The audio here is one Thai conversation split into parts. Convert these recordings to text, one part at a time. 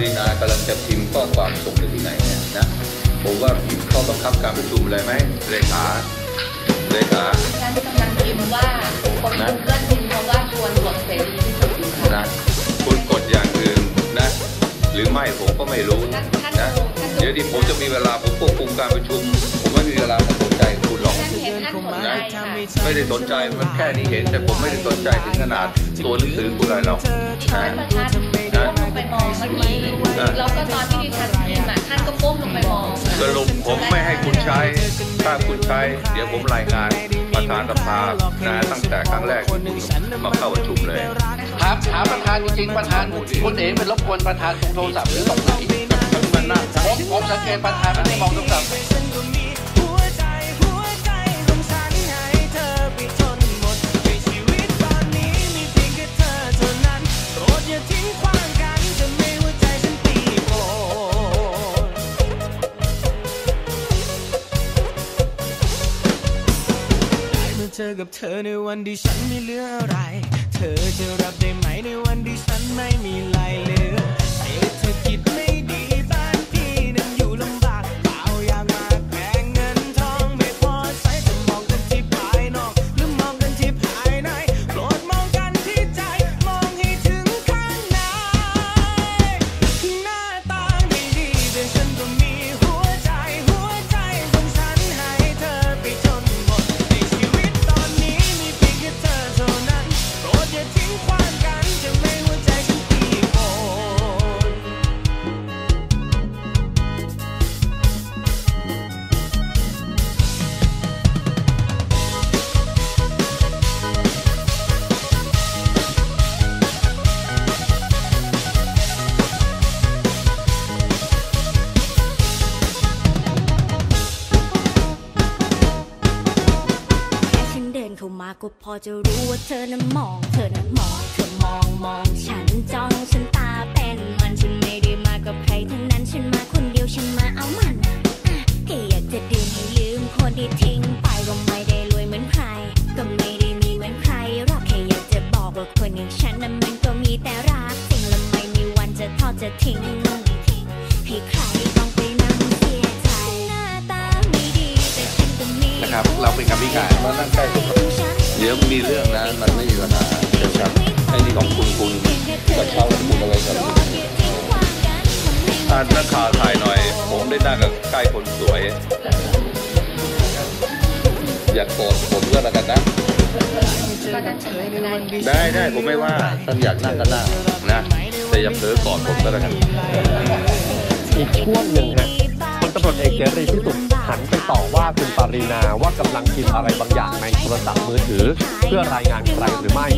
รินากำลังจะพิมพ์ข้อความส่งไปที่ไหนเนี่ยนะผมว่าผิดข้อบังคับการประชุมอะไรไหมเลขาเลขาท่านกำลังพิมพ์ว่าคนกูเกิลพิมพ์คำว่าชวนกดเสรีที่สุดอยู่ค่ะนะคุณกดอย่างอื่นนะ หรือไม่ผมก็ไม่รู้นะเดี๋ยวที่ผมจะมีเวลาผมควบคุมการประชุม ผมไม่มีเวลามาสนใจคุณหรอกท่านเห็นท่านสนใจค่ะไม่ได้สนใจมันแค่นี้เห็น แต่ผมไม่ได้สนใจถึงขนาดตัวหนังสือคุณอะไรหรอกดิฉันประทัดก้ มองเมื่อกี้แล้วก็ตอนที่ดิฉันพิมพ์อะท่านก็ก้มลงไปมองสรุปผมไม่ให้คุณใช้ ถ้าคุณใช้ เดี๋ยวผมรายงานประธานสภานะตั้งแต่ครั้งแรกที่คุณมาเข้าประชุมเลยถามถามประธานจริงๆประธานคุณเอ๋เป็นรบกวนประธานตรงโทรศัพท์หรือตรงไหนมันน่าผมผมสังเกตประธานไม่ได้มองโทรศัพท์ อกับเธอในวันที่ฉันไม่เหลืออะไร เธอจะรับได้ไหมในวันที่ฉันไม่มีลายเหลือเศรษฐกิด ด มาก็พอจะรู้ว่าเธอนั้นมอง เธอนั้นมองเธอมองมองฉันจ้องฉันตาเป็นมันฉันไม่ได้มากับใครทั้งนั้นฉันมาคนเดียวฉันมาเอามันอะแค่อยากจะดื่มให้ลืมคนที่ทิ้งไปก็ไม่ได้รวยเหมือนใคร ก็ไม่ได้มีเหมือนใครหรอกแค่อยากจะบอกว่าคนอย่างฉันนั้นมันก็มีแต่รักจริงและไม่มีวันจะทอดจะทิ้ง นะครับ เราเป็นกรรมการมานั่งใกล้ผมเดี๋ยวมีเรื่องนะมันไม่มีปัญหาเดี๋ยวครับไอ้นี่ของคุณคุณกระเช้าคุณอะไรกันอ่านนักข่าวถ่ายหน่อย ผมได้นั่งกับใกล้คนสวย อย่าโกรธผมก็แล้วกันนะก็ท่านเฉยได้ได้ได้ผมไม่ว่าท่านอยากนั่งก็นั่งนะแต่อย่าเผลอกอดผมก็แล้วกันอีกช่วงหนึ่งฮะพลตำรวจเอกเสรีพิสุทธิ์ หันไปต่อว่าคุณปรินาว่ากำลังพิมพ์อะไรบางอย่างในโทรศัพท์มือถือ เพื่อรายงานใครหรือไม่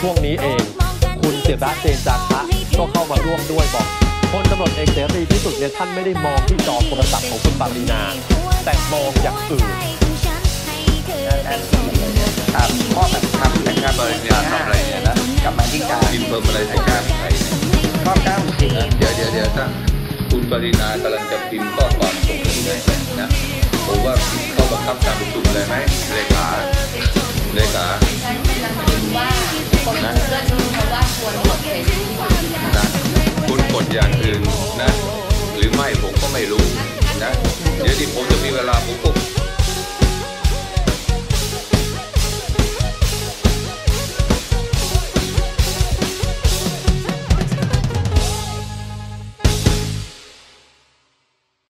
ช่วงนี้เอง คุณศิระเจนจาคะก็เข้ามาร่วมด้วยบอกพลตำรวจเอกเสรีพิสุทธิ์เนี่ยท่านไม่ได้มองที่จอโทรศัพท์ของคุณปรินา แต่มองอย่างอื่นครับข้อแบบครับนะครัรับบริญญาทำอะไรเนี่ยนะกรรมาธิการพิมพ์เพิ่มอะไรให้การใครเนี่ยข้อเก้าเดี๋ยวเดี๋ยวเดี๋ยวถ้า ปรินากำลังจะพิมพ์ข้อความส่งไปที่ไหนนะผมว่าเข้าบังคับการประชุมเลยไหมเลขาเลขาท่านกำลังพิมพ์ว่าคนว่าชวนกดเสรีที่สุดอยู่ค่ะนะคุณกดอย่างอื่นนะ หรือไม่ผมก็ไม่รู้นะ เดี๋ยวที่ผมจะมีเวลาผมก็